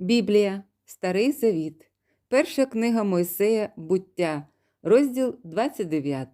Біблія, Старий Завіт, Перша книга Мойсея Буття, розділ 29.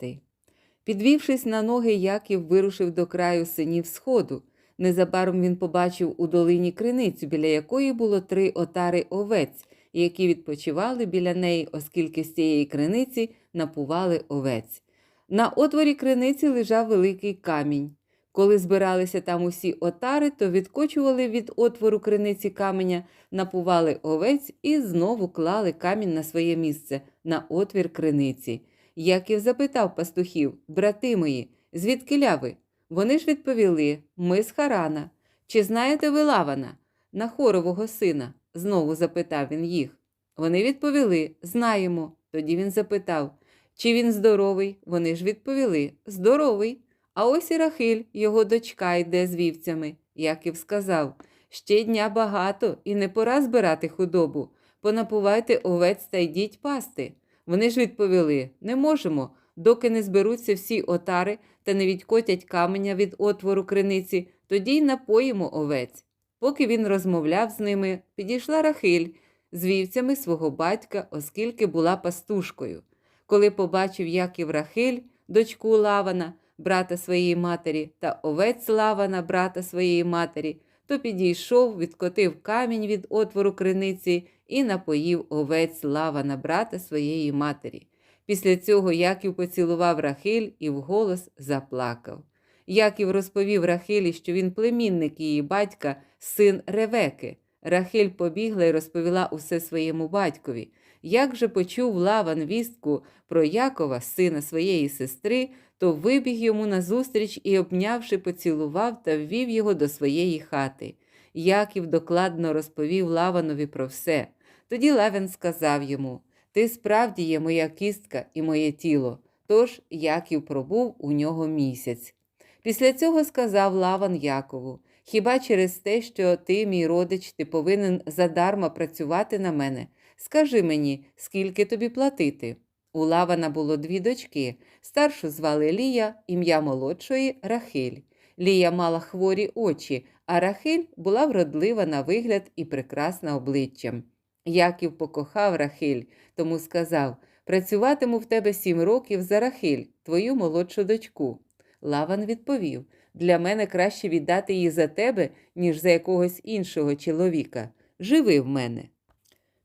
Підвівшись на ноги, Яків вирушив до краю синів Сходу. Незабаром він побачив у долині криницю, біля якої було три отари овець, які відпочивали біля неї, оскільки з цієї криниці напували овець. На отворі криниці лежав великий камінь. Коли збиралися там усі отари, то відкочували від отвору криниці каменя, напували овець і знову клали камінь на своє місце, на отвір криниці. Яків запитав пастухів, брати мої, звідки ви? Вони ж відповіли: Ми з Харана. Чи знаєте ви Лавана, Нахорового сина? знову запитав він їх. Вони відповіли: Знаємо. Тоді він запитав, чи він здоровий? Вони ж відповіли: Здоровий. А ось і Рахиль, його дочка, йде з вівцями. Яків сказав: Ще дня багато, і не пора збирати худобу. Понапувайте овець та йдіть пасти. Вони ж відповіли: Не можемо, доки не зберуться всі отари та не відкотять каменя від отвору криниці, тоді й напоїмо овець. Поки він розмовляв з ними, підійшла Рахиль з вівцями свого батька, оскільки була пастушкою. Коли побачив Яків Рахиль, дочку Лавана, брата своєї матері, та овець Лавана, брата своєї матері, то підійшов, відкотив камінь від отвору криниці і напоїв овець Лавана, брата своєї матері. Після цього Яків поцілував Рахиль і вголос заплакав. Яків розповів Рахилі, що він племінник її батька, син Ревеки. Рахиль побігла і розповіла усе своєму батькові. Як же почув Лаван вістку про Якова, сина своєї сестри, то вибіг йому назустріч і, обнявши, поцілував та ввів його до своєї хати. Яків докладно розповів Лаванові про все. Тоді Лаван сказав йому: Ти справді є моя кістка і моє тіло. Тож Яків пробув у нього місяць. Після цього сказав Лаван Якову: Хіба через те, що ти, мій родич, ти повинен задарма працювати на мене? Скажи мені, скільки тобі платити? У Лавана було дві дочки. Старшу звали Лія, ім'я молодшої Рахиль. Лія мала хворі очі, а Рахиль була вродлива на вигляд і прекрасна обличчям. Яків покохав Рахиль, тому сказав: Працюватиму в тебе сім років за Рахиль, твою молодшу дочку. Лаван відповів: Для мене краще віддати її за тебе, ніж за якогось іншого чоловіка. Живи в мене.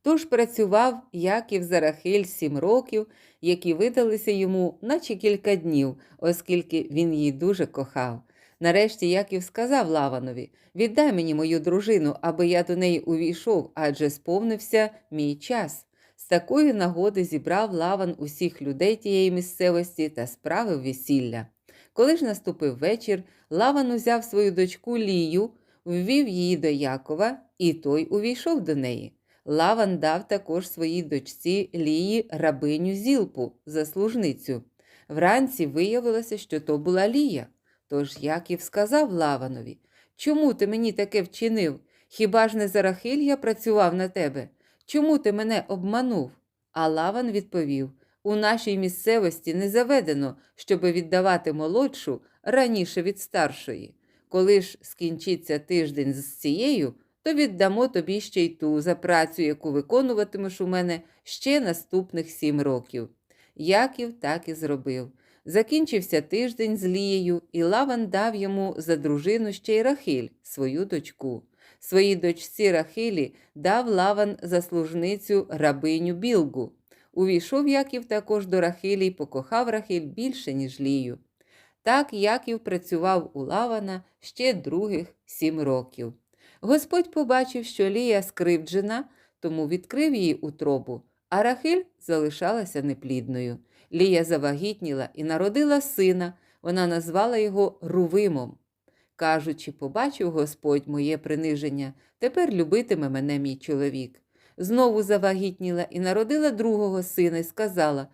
Тож працював Яків за Рахиль сім років, які видалися йому, наче кілька днів, оскільки він її дуже кохав. Нарешті Яків сказав Лаванові: Віддай мені мою дружину, аби я до неї увійшов, адже сповнився мій час. З такої нагоди зібрав Лаван усіх людей тієї місцевості та справив весілля. Коли ж наступив вечір, Лаван узяв свою дочку Лію, ввів її до Якова, і той увійшов до неї. Лаван дав також своїй дочці Лії рабиню Зілпу, заслужницю. Вранці виявилося, що то була Лія. Тож Яків сказав Лаванові, чому ти мені таке вчинив? Хіба ж не за Рахиль я працював на тебе? Чому ти мене обманув? А Лаван відповів у нашій місцевості не заведено, щоби віддавати молодшу раніше від старшої. Коли ж скінчиться тиждень з цією, то віддамо тобі ще й ту за працю, яку виконуватимеш у мене ще наступних сім років. Яків так і зробив. Закінчився тиждень з Лією, і Лаван дав йому за дружину ще й Рахиль, свою дочку. Своїй дочці Рахилі дав Лаван за служницю рабиню Білгу. Увійшов Яків також до Рахилі і покохав Рахиль більше, ніж Лію. Так Яків працював у Лавана ще других сім років. Господь побачив, що Лія скривджена, тому відкрив її утробу, а Рахиль залишалася неплідною. Лія завагітніла і народила сина, вона назвала його Рувимом. Кажучи, побачив Господь моє приниження, тепер любитиме мене мій чоловік. Знову завагітніла і народила другого сина і сказала: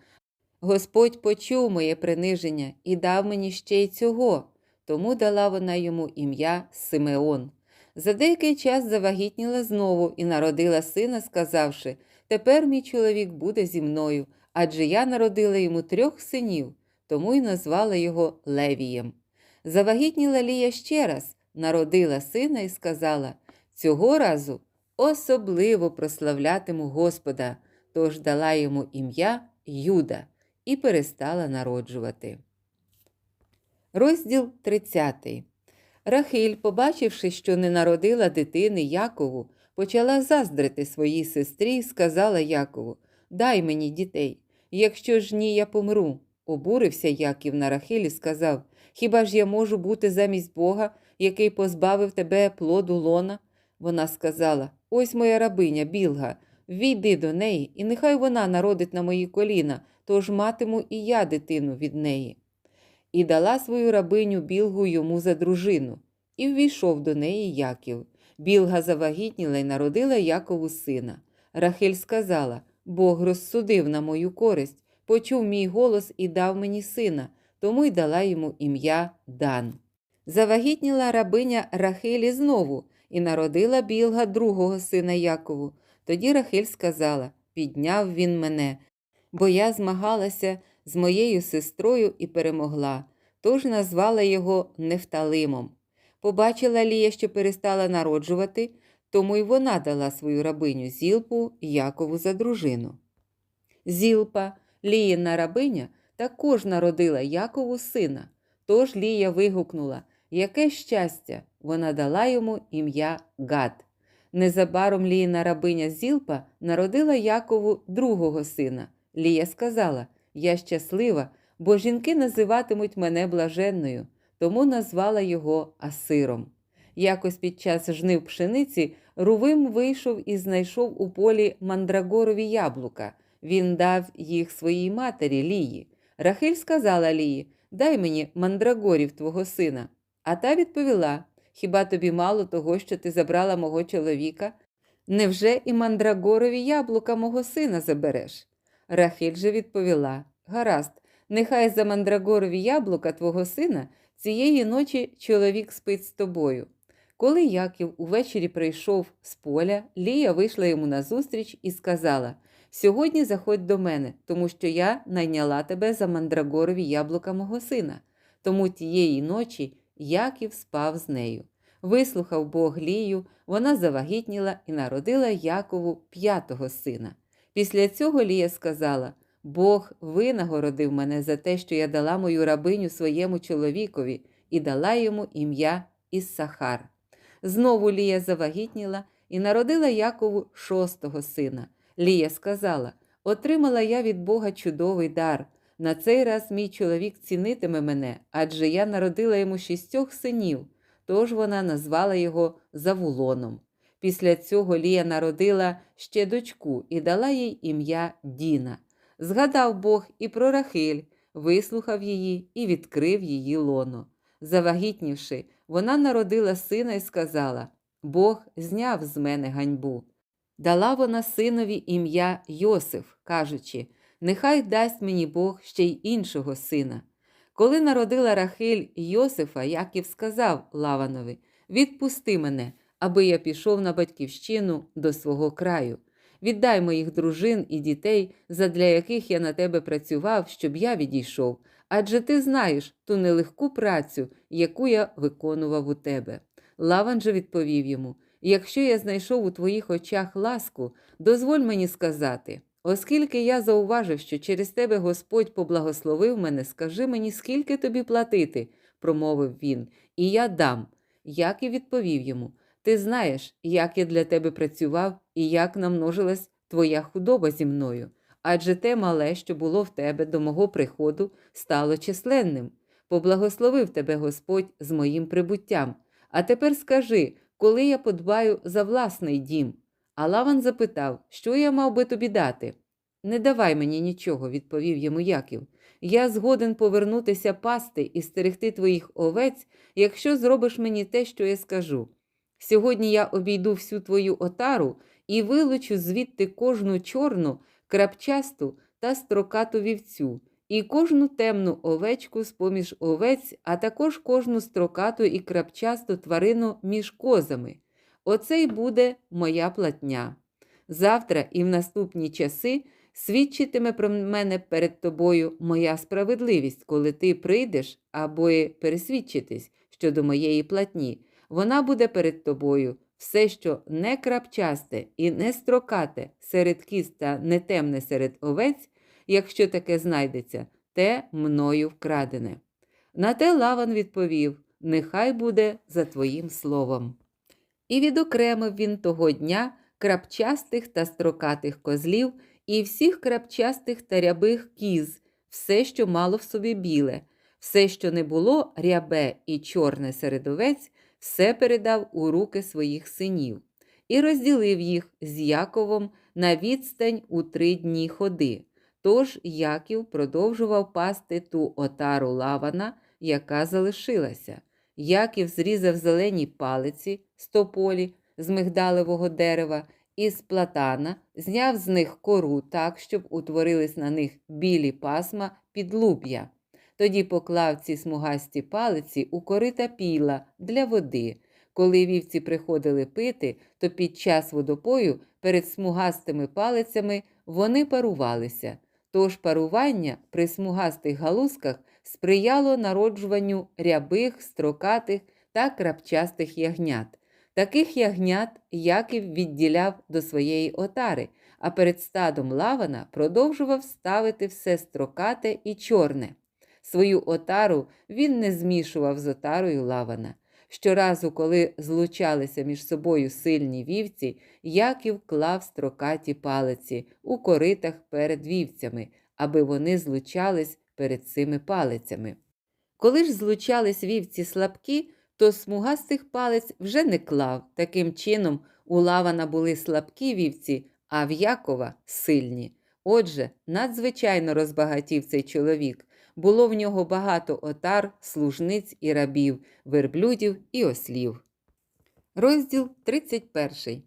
Господь почув моє приниження і дав мені ще й цього, тому дала вона йому ім'я Симеон. За деякий час завагітніла знову і народила сина, сказавши: Тепер мій чоловік буде зі мною, адже я народила йому трьох синів, тому й назвала його Левієм. Завагітніла Лія ще раз, народила сина і сказала: Цього разу особливо прославлятиму Господа, тож дала йому ім'я Юда і перестала народжувати. Розділ 30. Рахиль, побачивши, що не народила дитини Якову, почала заздрити своїй сестрі і сказала Якову: Дай мені дітей, якщо ж ні, я помру. Обурився Яків на Рахиль і сказав: Хіба ж я можу бути замість Бога, який позбавив тебе плоду лона? Вона сказала: Ось моя рабиня, білга, війди до неї, і нехай вона народить на мої коліна, тож матиму і я дитину від неї. І дала свою рабиню білгу йому за дружину, і ввійшов до неї Яків. Білга завагітніла й народила Якову сина. Рахиль сказала: Бог розсудив на мою користь, почув мій голос і дав мені сина, тому й дала йому ім'я Дан. Завагітніла рабиня Рахилі знову і народила білга другого сина Якову. Тоді Рахиль сказала: Підняв він мене, бо я змагалася з моєю сестрою і перемогла, тож назвала його Нефталимом. Побачила Лія, що перестала народжувати, тому й вона дала свою рабиню Зілпу Якову за дружину. Зілпа, Ліїна рабиня, також народила Якову сина. Тож Лія вигукнула Яке щастя! Вона дала йому ім'я Гад. Незабаром Ліїна рабиня Зілпа народила Якову другого сина. Лія сказала: Я щаслива, бо жінки називатимуть мене блаженною, тому назвала його Асиром. Якось під час жнив пшениці Рувим вийшов і знайшов у полі мандрагорові яблука. Він дав їх своїй матері Лії. Рахиль сказала Лії: Дай мені мандрагорів твого сина. А та відповіла: Хіба тобі мало того, що ти забрала мого чоловіка? Невже і мандрагорові яблука мого сина забереш? Рахиль же відповіла: Гаразд, нехай за мандрагорові яблука твого сина цієї ночі чоловік спить з тобою. Коли Яків увечері прийшов з поля, Лія вийшла йому назустріч і сказала: Сьогодні заходь до мене, тому що я найняла тебе за мандрагорові яблука мого сина. Тому тієї ночі Яків спав з нею. Вислухав Бог Лію, вона завагітніла і народила Якову п'ятого сина. Після цього Лія сказала: Бог винагородив мене за те, що я дала мою рабиню своєму чоловікові і дала йому ім'я Іссахар. Знову Лія завагітніла і народила Якову шостого сина. Лія сказала: Отримала я від Бога чудовий дар. На цей раз мій чоловік цінитиме мене, адже я народила йому шістьох синів, тож вона назвала його Завулоном. Після цього Лія народила ще дочку і дала їй ім'я Діна. Згадав Бог і про Рахиль, вислухав її і відкрив її лоно. Завагітнівши, вона народила сина і сказала: Бог зняв з мене ганьбу. Дала вона синові ім'я Йосиф, кажучи, нехай дасть мені Бог ще й іншого сина. Коли народила Рахиль Йосифа, Яків сказав Лаванові: Відпусти мене, аби я пішов на батьківщину до свого краю. Віддай моїх дружин і дітей, задля яких я на тебе працював, щоб я відійшов, адже ти знаєш ту нелегку працю, яку я виконував у тебе. Лаван же відповів йому: Якщо я знайшов у твоїх очах ласку, дозволь мені сказати. Оскільки я зауважив, що через тебе Господь поблагословив мене, скажи мені, скільки тобі платити, промовив він, і я дам. Як і відповів йому: Ти знаєш, як я для тебе працював і як намножилась твоя худоба зі мною. Адже те мале, що було в тебе до мого приходу, стало численним. Поблагословив тебе Господь з моїм прибуттям. А тепер скажи, коли я подбаю за власний дім. А Лаван запитав, що я мав би тобі дати. Не давай мені нічого, відповів йому Яків. Я згоден повернутися пасти і стерегти твоїх овець, якщо зробиш мені те, що я скажу. Сьогодні я обійду всю твою отару і вилучу звідти кожну чорну, крапчасту та строкату вівцю, і кожну темну овечку з поміж овець, а також кожну строкату і крапчасту тварину між козами. Оце й буде моя платня. Завтра і в наступні часи свідчитиме про мене перед тобою моя справедливість, коли ти прийдеш або пересвідчитись щодо моєї платні. Вона буде перед тобою все, що не крапчасте і не строкате серед кіз та не темне серед овець, якщо таке знайдеться, те мною вкрадене. На те Лаван відповів: Нехай буде за твоїм словом. І відокремив він того дня крапчастих та строкатих козлів і всіх крапчастих та рябих кіз, все, що мало в собі біле, все, що не було рябе і чорне серед овець, все передав у руки своїх синів, і розділив їх з Яковом на відстань у три дні ходи. Тож Яків продовжував пасти ту отару лавана, яка залишилася. Яків зрізав зелені палиці з тополі, з мигдалевого дерева і з платана, зняв з них кору так, щоб утворились на них білі пасма підлуб'я. Тоді поклав ці смугасті палиці у корита піла для води. Коли вівці приходили пити, то під час водопою перед смугастими палицями вони парувалися. Тож парування при смугастих галузках сприяло народжуванню рябих, строкатих та крапчастих ягнят. Таких ягнят Яків відділяв до своєї отари, а перед стадом лавана продовжував ставити все строкате і чорне. Свою отару він не змішував з отарою лавана. Щоразу, коли злучалися між собою сильні вівці, Яків клав строкаті палиці у коритах перед вівцями, аби вони злучались перед цими палицями. Коли ж злучались вівці слабкі, то смугастих палець вже не клав. Таким чином, у лавана були слабкі вівці, а в Якова сильні. Отже, надзвичайно розбагатів цей чоловік. Було в нього багато отар, служниць і рабів, верблюдів і ослів. Розділ 31.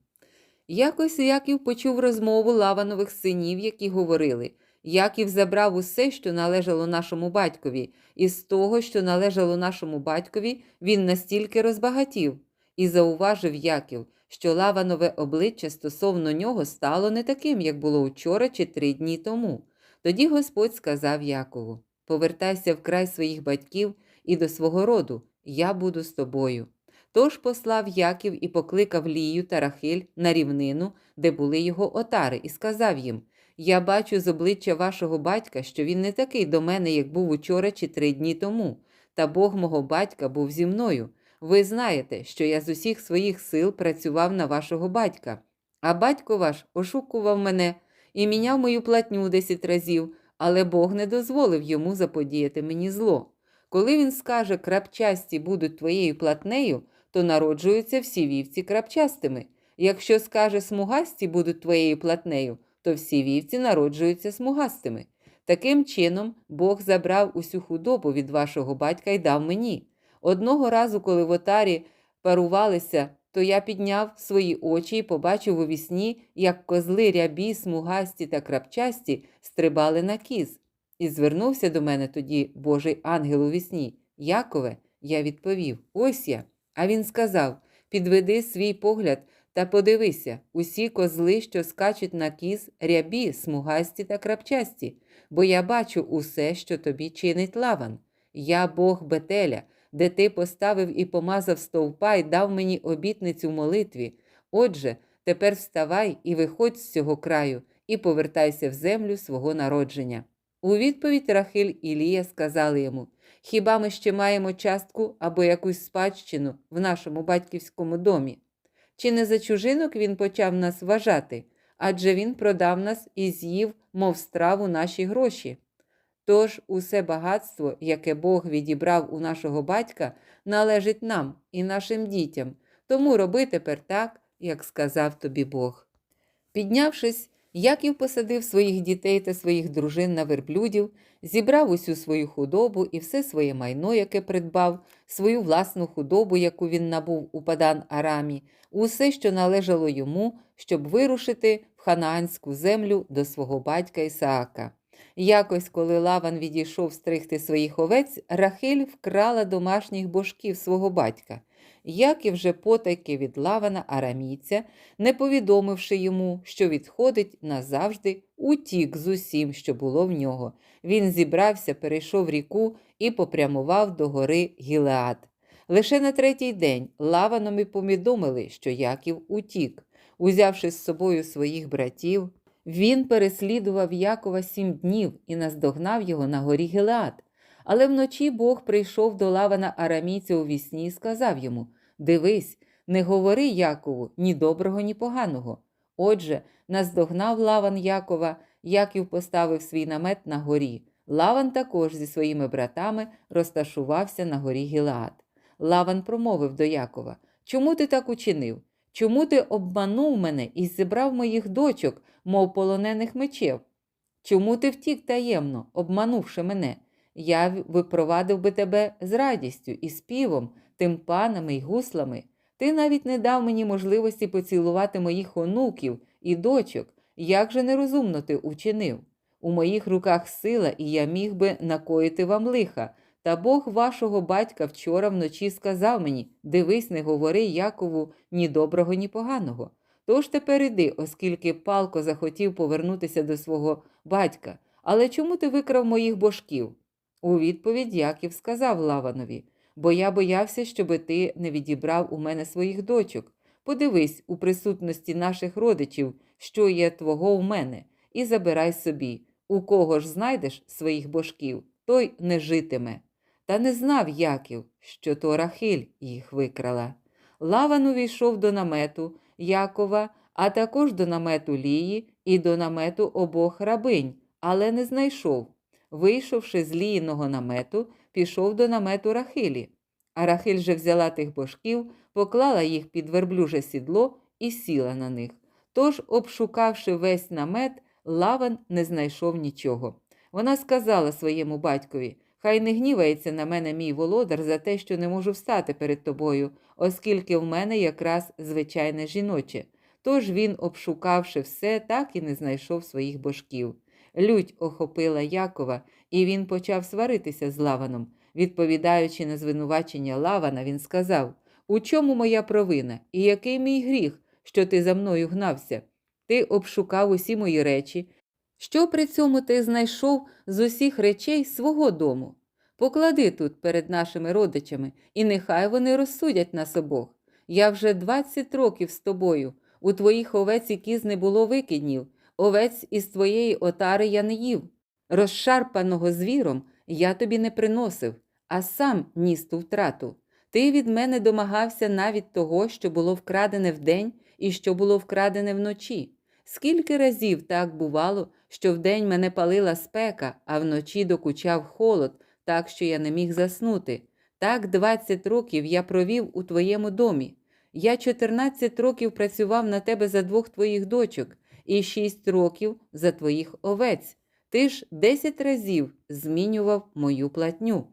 Якось Яків почув розмову лаванових синів, які говорили Яків забрав усе, що належало нашому батькові, і з того, що належало нашому батькові, він настільки розбагатів. І зауважив Яків, що лаванове обличчя стосовно нього стало не таким, як було вчора чи три дні тому. Тоді Господь сказав Якову: Повертайся в край своїх батьків і до свого роду, я буду з тобою. Тож послав Яків і покликав Лію та Рахиль на рівнину, де були його отари, і сказав їм: Я бачу з обличчя вашого батька, що він не такий до мене, як був учора чи три дні тому, та Бог мого батька був зі мною. Ви знаєте, що я з усіх своїх сил працював на вашого батька, а батько ваш ошукував мене і міняв мою платню десять разів, але Бог не дозволив йому заподіяти мені зло. Коли він скаже, крапчасті будуть твоєю платнею, то народжуються всі вівці крапчастими. Якщо скаже смугасті будуть твоєю платнею, то всі вівці народжуються смугастими. Таким чином, Бог забрав усю худобу від вашого батька і дав мені. Одного разу, коли в отарі парувалися, то я підняв свої очі і побачив у вісні, як козли рябі, смугасті та крапчасті стрибали на кіз. І звернувся до мене тоді Божий ангел у вісні. Якове, я відповів: Ось я. А він сказав: Підведи свій погляд та подивися, усі козли, що скачуть на кіз, рябі, смугасті та крапчасті, бо я бачу усе, що тобі чинить лаван. Я Бог Бетеля, де ти поставив і помазав стовпа і дав мені обітницю в молитві. Отже, тепер вставай і виходь з цього краю, і повертайся в землю свого народження. У відповідь Рахиль і Лія сказали йому: Хіба ми ще маємо частку або якусь спадщину в нашому батьківському домі? Чи не за чужинок він почав нас вважати? Адже він продав нас і з'їв, мов страву наші гроші. Тож усе багатство, яке Бог відібрав у нашого батька, належить нам і нашим дітям, тому роби тепер так, як сказав тобі Бог. Піднявшись, Яків посадив своїх дітей та своїх дружин на верблюдів, зібрав усю свою худобу і все своє майно, яке придбав, свою власну худобу, яку він набув у Падан Арамі, усе, що належало йому, щоб вирушити в ханаанську землю до свого батька Ісаака. Якось, коли Лаван відійшов стригти своїх овець, Рахиль вкрала домашніх божків свого батька. Яків же потайки від Лавана арамійця, не повідомивши йому, що відходить назавжди, утік з усім, що було в нього. Він зібрався, перейшов ріку і попрямував до гори Гілеад. Лише на третій день лаванові повідомили, що Яків утік. Узявши з собою своїх братів, він переслідував Якова сім днів і наздогнав його на горі Гелеад. Але вночі Бог прийшов до лавана арамійця у вісні і сказав йому: Дивись, не говори Якову ні доброго, ні поганого. Отже, наздогнав лаван Якова, Яків поставив свій намет на горі. Лаван також зі своїми братами розташувався на горі Гілаад. Лаван промовив до Якова: Чому ти так учинив? Чому ти обманув мене і зібрав моїх дочок, мов полонених мечів? Чому ти втік таємно, обманувши мене? Я випровадив би тебе з радістю і співом, тимпанами й гуслами. Ти навіть не дав мені можливості поцілувати моїх онуків і дочок. Як же нерозумно ти учинив? У моїх руках сила, і я міг би накоїти вам лиха. Та Бог вашого батька вчора вночі сказав мені дивись, не говори Якову ні доброго, ні поганого. Тож тепер іди, оскільки палко захотів повернутися до свого батька. Але чому ти викрав моїх божків? У відповідь Яків сказав Лаванові, бо я боявся, щоби ти не відібрав у мене своїх дочок. Подивись у присутності наших родичів, що є твого у мене, і забирай собі. У кого ж знайдеш своїх божків, той не житиме. Та не знав Яків, що то Рахиль їх викрала. Лаван увійшов до намету Якова, а також до намету Лії і до намету обох рабинь, але не знайшов. Вийшовши з ліїного намету, пішов до намету Рахилі. А Рахиль же взяла тих божків, поклала їх під верблюже сідло і сіла на них. Тож, обшукавши весь намет, Лаван не знайшов нічого. Вона сказала своєму батькові Хай не гнівається на мене мій володар за те, що не можу встати перед тобою, оскільки в мене якраз звичайне жіноче. Тож він, обшукавши все, так і не знайшов своїх божків. Лють охопила Якова, і він почав сваритися з Лаваном. Відповідаючи на звинувачення Лавана, він сказав: У чому моя провина, і який мій гріх, що ти за мною гнався? Ти обшукав усі мої речі. Що при цьому ти знайшов з усіх речей свого дому? Поклади тут перед нашими родичами, і нехай вони розсудять нас обох. Я вже двадцять років з тобою. У твоїх овець і кіз не було викиднів, овець із твоєї отари я не їв. Розшарпаного звіром я тобі не приносив, а сам ніс ту втрату. Ти від мене домагався навіть того, що було вкрадене вдень і що було вкрадене вночі. Скільки разів так бувало, що вдень мене палила спека, а вночі докучав холод, так що я не міг заснути. Так 20 років я провів у твоєму домі. Я 14 років працював на тебе за двох твоїх дочок і 6 років за твоїх овець. Ти ж 10 разів змінював мою платню.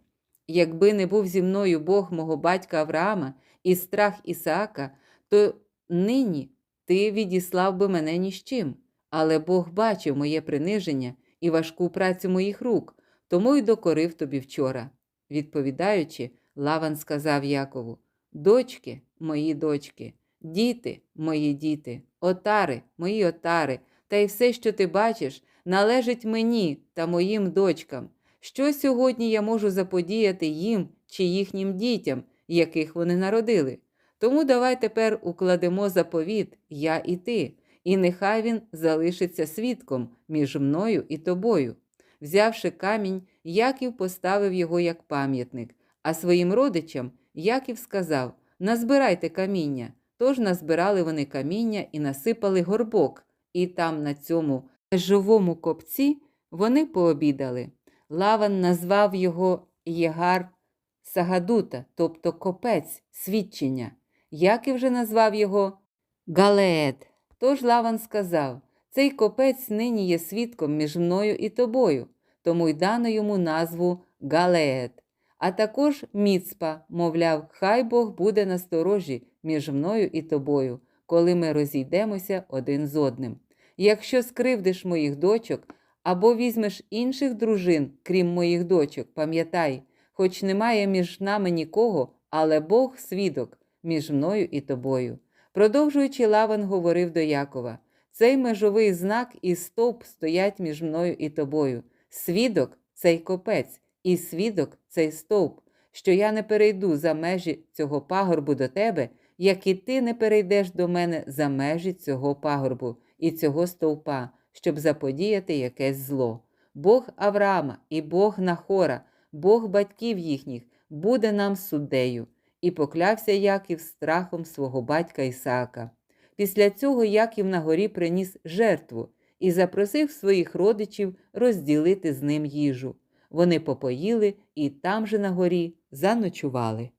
Якби не був зі мною Бог мого батька Авраама і страх Ісаака, то нині ти відіслав би мене ні з чим. Але Бог бачив моє приниження і важку працю моїх рук, тому й докорив тобі вчора. Відповідаючи, Лаван сказав Якову: Дочки, мої дочки, діти, мої діти, отари, мої отари, та й все, що ти бачиш, належить мені та моїм дочкам. Що сьогодні я можу заподіяти їм чи їхнім дітям, яких вони народили? Тому давай тепер укладемо заповіт, я і ти, і нехай він залишиться свідком між мною і тобою. Взявши камінь, Яків поставив його як пам'ятник, а своїм родичам Яків сказав: Назбирайте каміння. Тож назбирали вони каміння і насипали горбок, і там, на цьому живому копці, вони пообідали. Лаван назвав його Єгар Сагадута, тобто копець, свідчення. Яків же назвав його Галеет. Тож Лаван сказав: Цей копець нині є свідком між мною і тобою, тому й дано йому назву Галеет. А також Міцпа, мовляв, хай Бог буде насторожі між мною і тобою, коли ми розійдемося один з одним. Якщо скривдиш моїх дочок або візьмеш інших дружин, крім моїх дочок, пам'ятай, хоч немає між нами нікого, але Бог свідок між мною і тобою. Продовжуючи, Лаван говорив до Якова: цей межовий знак і стовп стоять між мною і тобою. Свідок цей копець, і свідок цей стовп. що я не перейду за межі цього пагорбу до тебе, як і ти не перейдеш до мене за межі цього пагорбу і цього стовпа, щоб заподіяти якесь зло. Бог Авраама і Бог Нахора, Бог батьків їхніх, буде нам суддею. І поклявся Яків страхом свого батька Ісаака. Після цього Яків на горі приніс жертву і запросив своїх родичів розділити з ним їжу. Вони попоїли і там же на горі заночували.